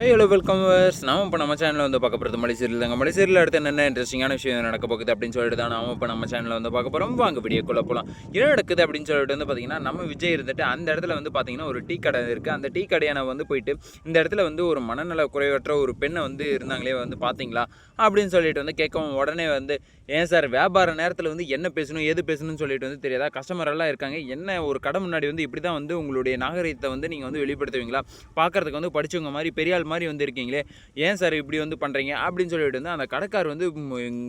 Hello welcome நாம இப்போ நம்ம சேனலில் வந்து பார்க்க போகிறது மலைசீரியல் தாங்க மலைசீரியல் அடுத்து என்னென்ன இன்ட்ரெஸ்டிங்கான விஷயம் நடக்க போகுது அப்படின்னு சொல்லிட்டு தான் நாம இப்போ நம்ம சேனலில் வந்து பார்க்க போகிறோம் வாங்க வீடியோக்குள்ளே போகலாம் என்ன நடக்குது அப்படின்னு சொல்லிட்டு வந்து பார்த்தீங்கன்னா நம்ம விஜய் இருந்துட்டு அந்த இடத்துல வந்து பார்த்தீங்கன்னா ஒரு டீ கடை இருக்குது அந்த டீ கடையான வந்து போயிட்டு இந்த இடத்துல வந்து ஒரு மனநல குறைவற்ற ஒரு பெண்ணை வந்து இருந்தாங்களே வந்து பார்த்தீங்களா அப்படின்னு சொல்லிட்டு வந்து கேட்கவும் உடனே வந்து ஏன் சார் வியாபார நேரத்தில் வந்து என்ன பேசணும் எது பேசணும்னு சொல்லிட்டு வந்து தெரியாதா? கஸ்டமரெல்லாம் இருக்காங்க. என்ன ஒரு கடை முன்னாடி வந்து இப்படி தான் வந்து உங்களுடைய நாகரிகத்தை வந்து நீங்கள் வந்து வெளிப்படுத்துவீங்களா? பார்க்கறதுக்கு வந்து படித்தவங்க மாதிரி பெரிய ஆள் மாதிரி வந்து இருக்கீங்களே ஏன் சார் இப்படி வந்து பண்ணுறீங்க அப்படின்னு சொல்லிட்டு வந்து அந்த கடைக்கார் வந்து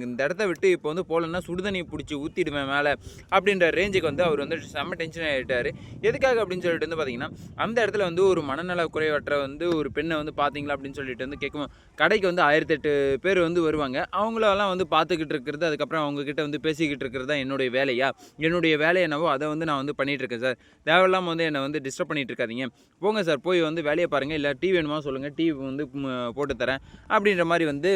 இந்த இடத்த விட்டு இப்போ வந்து போகலன்னா சுடுதண்ணி பிடிச்சி ஊற்றிடுவேன் மேலே அப்படின்ற ரேஞ்சுக்கு வந்து அவர் வந்து செம்ம டென்ஷன் ஆகிட்டார் எதுக்காக அப்படின்னு சொல்லிட்டு வந்து பார்த்தீங்கன்னா அந்த இடத்துல வந்து ஒரு மனநல குறைவற்ற வந்து ஒரு பெண்ணை வந்து பார்த்தீங்களா அப்படின்னு சொல்லிட்டு வந்து கேட்கும் கடைக்கு வந்து ஆயிரத்தெட்டு பேர் வந்து வருவாங்க. அவங்களெல்லாம் வந்து பார்த்துக்கிட்டு இருக்கிறது அதுக்கப்புறம் அவங்கக்கிட்ட வந்து பேசிக்கிட்டு இருக்கிறது தான் என்னுடைய வேலையா? என்னுடைய வேலை என்னவோ அதை வந்து நான் வந்து பண்ணிகிட்ருக்கேன் இருக்கேன் சார். தேவையில்லாமல் வந்து என்னை வந்து டிஸ்டர்ப் பண்ணிகிட்டு இருக்காதீங்க. போங்க சார் போய் வந்து வேலையை பாருங்கள் இல்லை டீ வேணுமா சொல்லுங்கள் டீ வந்து போட்டு தரேன். அப்படின்ற மாதிரி வந்து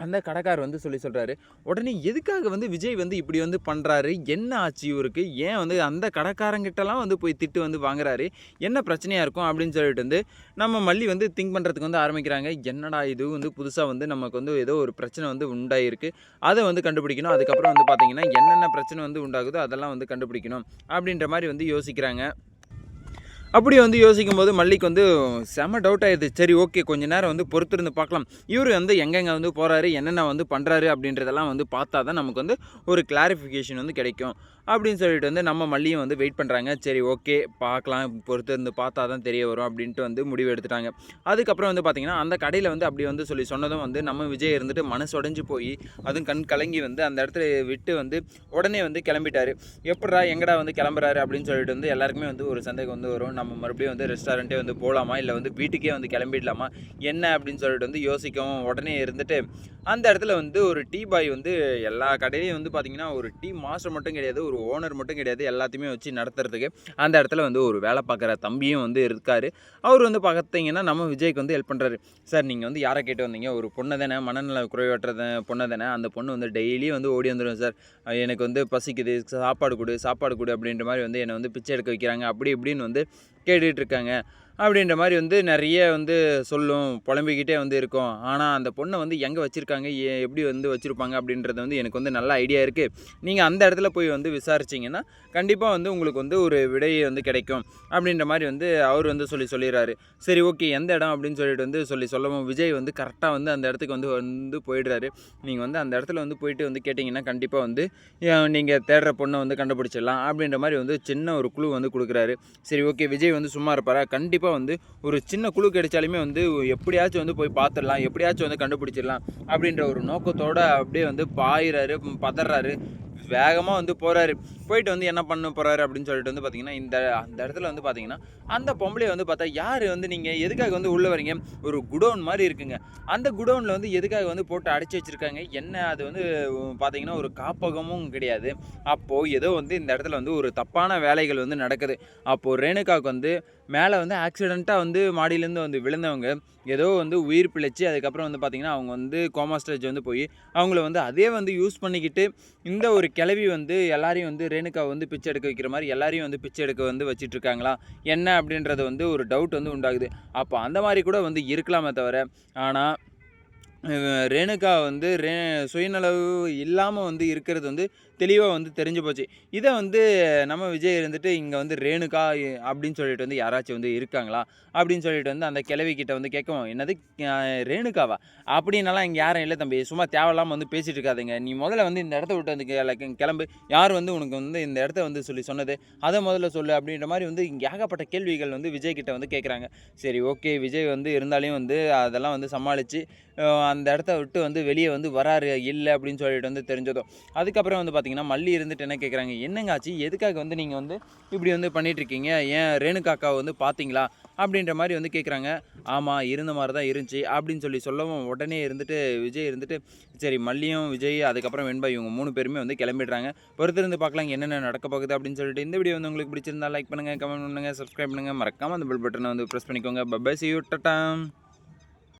அந்த கடைக்கார் வந்து சொல்லி சொல்கிறாரு உடனே எதுக்காக வந்து விஜய் வந்து இப்படி வந்து பண்ணுறாரு என்ன ஆச்சு இவருக்கு? ஏன் வந்து அந்த கடைக்காரங்கிட்டலாம் வந்து போய் திட்டு வந்து வாங்குறாரு? என்ன பிரச்சனையாக இருக்கும்? அப்படின்னு சொல்லிட்டு வந்து நம்ம மல்லி வந்து திங்க் பண்ணுறதுக்கு வந்து ஆரம்பிக்கிறாங்க. என்னடா இது வந்து புதுசாக வந்து நமக்கு வந்து ஏதோ ஒரு பிரச்சனை வந்து உண்டாயிருக்கு. அதை வந்து கண்டுபிடிக்கணும். அதுக்கப்புறம் வந்து பார்த்திங்கன்னா என்னென்ன பிரச்சனை வந்து உண்டாகுதோ அதெல்லாம் வந்து கண்டுபிடிக்கணும். அப்படின்ற மாதிரி வந்து யோசிக்கிறாங்க. அப்படி வந்து யோசிக்கும் போது மல்லிக்கு வந்து செம டவுட் ஆயிடுது. சரி ஓகே கொஞ்ச நேரம் வந்து பொறுத்திருந்து பார்க்கலாம். இவர் வந்து எங்கெங்கே வந்து போகிறாரு என்னென்ன வந்து பண்ணுறாரு அப்படின்றதெல்லாம் வந்து பார்த்தா தான் நமக்கு வந்து ஒரு கிளாரிஃபிகேஷன் வந்து கிடைக்கும். அப்படின்னு சொல்லிட்டு வந்து நம்ம மல்லியும் வந்து வெயிட் பண்ணுறாங்க சரி ஓகே பார்க்கலாம். பொறுத்து இருந்து பார்த்தா தான் தெரிய வரும் அப்படின்ட்டு வந்து முடிவு எடுத்துட்டாங்க. அதுக்கப்புறம் வந்து பார்த்திங்கன்னா அந்த கடையில் வந்து அப்படி வந்து சொல்லி சொன்னதும் வந்து நம்ம விஜய் இருந்துட்டு மனசு உடஞ்சி போய் அதுவும் கண் கலங்கி வந்து அந்த இடத்துல விட்டு வந்து உடனே வந்து கிளம்பிட்டார். எப்படா எங்கடா வந்து கிளம்புறாரு அப்படின்னு சொல்லிட்டு வந்து எல்லாருக்குமே வந்து ஒரு சந்தேகம் வந்து வரும். நம்ம மறுபடியும் வந்து ரெஸ்டாரண்ட்டே வந்து போகலாமா இல்லை வந்து வீட்டுக்கே வந்து கிளம்பிடலாமா? என்ன அப்படின்னு சொல்லிட்டு வந்து யோசிக்கவும் உடனே இருந்துட்டு அந்த இடத்துல வந்து ஒரு டீ பாய் வந்து எல்லா கடையிலையும் வந்து பார்த்திங்கன்னா ஒரு டீ மாஸ்டர் மட்டும் கிடையாது ஒரு ஓனர் மட்டும் கிடையாது எல்லாத்தையுமே வச்சு நடத்துறதுக்கு. அந்த இடத்துல வந்து ஒரு வேலை பார்க்குற தம்பியும் வந்து இருக்கார். அவர் வந்து பார்த்தீங்கன்னா நம்ம விஜய்க்கு வந்து ஹெல்ப் பண்ணுறாரு சார் நீங்கள் வந்து யாரை கேட்டு வந்தீங்க? ஒரு பொண்ணை தானே? மனநல குறைவற்ற பொண்ணை தானே? அந்த பொண்ணு வந்து டெய்லி வந்து ஓடி வந்துடும் சார். எனக்கு வந்து பசிக்குது. சாப்பாடு கொடு சாப்பாடு கொடு அப்படின்ற மாதிரி வந்து என்னை வந்து பிச்சை எடுக்க வைக்கிறாங்க. அப்படி இப்படின்னு வந்து கேட்டுட்ருக்காங்க அப்படின்ற மாதிரி வந்து நிறைய வந்து சொல்லும் புலம்பிக்கிட்டே வந்து இருக்கும். ஆனால் அந்த பொண்ணை வந்து எங்கே வச்சுருக்காங்க? எப்படி வந்து வச்சுருப்பாங்க? அப்படின்றது வந்து எனக்கு வந்து நல்ல ஐடியா இருக்குது நீங்கள் அந்த இடத்துல போய் வந்து விசாரிச்சிங்கன்னா கண்டிப்பாக வந்து உங்களுக்கு வந்து ஒரு விடை வந்து கிடைக்கும். அப்படின்ற மாதிரி வந்து அவர் வந்து சொல்லி சொல்லிடுறாரு. சரி ஓகே எந்த இடம் அப்படின்னு சொல்லிட்டு வந்து சொல்லி சொல்லவும் விஜய் வந்து கரெக்டாக வந்து அந்த இடத்துக்கு வந்து வந்து போயிடுறாரு. நீங்கள் வந்து அந்த இடத்துல வந்து போயிட்டு வந்து கேட்டிங்கன்னா கண்டிப்பாக வந்து நீங்கள் தேடுற பொண்ணை வந்து கண்டுபிடிச்சிடலாம். அப்படின்ற மாதிரி வந்து சின்ன ஒரு குழு வந்து கொடுக்குறாரு. சரி ஓகே விஜய் வந்து சும்மா இருப்பாரா? கண்டிப்பாக வந்து ஒரு சின்ன குழு கிடைச்சாலுமே வந்து எப்படியாச்சும் வந்து போய் பார்த்துடலாம் எப்படியாச்சும் வந்து கண்டுபிடிச்சிடலாம் அப்படின்ற ஒரு நோக்கத்தோட அப்படியே வந்து பாயிறாரு பதறாரு வேகமாக வந்து போகிறாரு போயிட்டு வந்து என்ன பண்ண போகிறாரு அப்படின்னு சொல்லிட்டு வந்து பார்த்தீங்கன்னா இந்த அந்த இடத்துல வந்து பார்த்தீங்கன்னா அந்த பொம்பளை வந்து பார்த்தா யார் வந்து நீங்கள் எதுக்காக வந்து உள்ளே வரீங்க? ஒரு குடோன் மாதிரி இருக்குங்க. அந்த குடோனில் வந்து எதுக்காக வந்து போட்டு அடைச்சி வச்சுருக்காங்க? என்ன அது வந்து பார்த்தீங்கன்னா ஒரு காப்பகமும் கிடையாது. அப்போது ஏதோ வந்து இந்த இடத்துல வந்து ஒரு தப்பான வேலைகள் வந்து நடக்குது. அப்போது ரேணுகாவுக்கு வந்து மேலே வந்து ஆக்சிடெண்ட்டாக வந்து மாடியிலேருந்து வந்து விழுந்தவங்க ஏதோ வந்து உயிர் பிழைச்சி அதுக்கப்புறம் வந்து பார்த்திங்கன்னா அவங்க வந்து கோமா ஸ்டேஜ் வந்து போய் அவங்கள வந்து அதே வந்து யூஸ் பண்ணிக்கிட்டு இந்த ஒரு கிளவி வந்து எல்லாரையும் வந்து ரேணுகாவை வந்து பிச்சை எடுக்க வைக்கிற மாதிரி எல்லாரையும் வந்து பிச்சை எடுக்க வந்து வச்சுட்ருக்காங்களா? என்ன அப்படின்றது வந்து ஒரு டவுட் வந்து உண்டாகுது. அப்போ அந்த மாதிரி கூட வந்து இருக்கலாமே தவிர ஆனால் ரேணுகா வந்து ரே சுயநலவு இல்லாமல் வந்து இருக்கிறது வந்து தெளிவாக வந்து தெரிஞ்சு போச்சு. இதை வந்து நம்ம விஜய் இருந்துட்டு இங்கே வந்து ரேணுகா அப்படின்னு சொல்லிட்டு வந்து யாராச்சும் வந்து இருக்காங்களா? அப்படின்னு சொல்லிட்டு வந்து அந்த கிழவி கிட்ட வந்து கேட்கவும் என்னது ரேணுகாவா? அப்படின்னாலாம் இங்கே யாரும் இல்லை தம்பி. சும்மா தேவையில்லாமல் வந்து பேசிகிட்டு இருக்காதுங்க. நீ முதல்ல வந்து இந்த இடத்த விட்டு வந்து கிளம்பு. யார் வந்து உனக்கு வந்து இந்த இடத்த வந்து சொல்லி சொன்னது? அதை முதல்ல சொல்லு அப்படின்ற மாதிரி வந்து இங்கே ஏகப்பட்ட கேள்விகள் வந்து விஜய் கிட்ட வந்து கேட்குறாங்க சரி ஓகே. விஜய் வந்து இருந்தாலையும் வந்து அதெல்லாம் வந்து சமாளித்து அந்த இடத்த விட்டு வந்து வெளியே வந்து வராரு இல்லை அப்படின்னு சொல்லிட்டு வந்து தெரிஞ்சதும். அதுக்கப்புறம் வந்து பார்த்தீங்கன்னா பார்த்தீங்கன்னா மல்லி இருந்துட்டு என்ன கேட்குறாங்க என்னங்க ஆச்சு? எதுக்காக வந்து நீங்கள் வந்து இப்படி வந்து பண்ணிகிட்ருக்கீங்க இருக்கீங்க ஏன் ரேணுகாக்காவை வந்து பார்த்தீங்களா? அப்படின்ற மாதிரி வந்து கேட்குறாங்க ஆமாம் இருந்த மாதிரி தான் இருந்துச்சு. அப்படின்னு சொல்லி சொல்லவும் உடனே இருந்துட்டு விஜய் இருந்துட்டு சரி மல்லியும் விஜய் அதுக்கப்புறம் வெண்பா இவங்க மூணு பேருமே வந்து கிளம்பிடுறாங்க. பொறுத்திருந்து பார்க்கலாம் என்னென்ன நடக்க போகுது அப்படின்னு சொல்லிட்டு இந்த வீடியோ வந்து உங்களுக்கு பிடிச்சிருந்தா லைக் பண்ணுங்கள் கமெண்ட் பண்ணுங்கள் சப்ஸ்கிரைப் பண்ணுங்கள் மறக்காமல் அந்த பெல் பட்டனை வந்து ப்ரெஸ் பண்ணிக்கோங்க. Bye bye C you டட்டாம்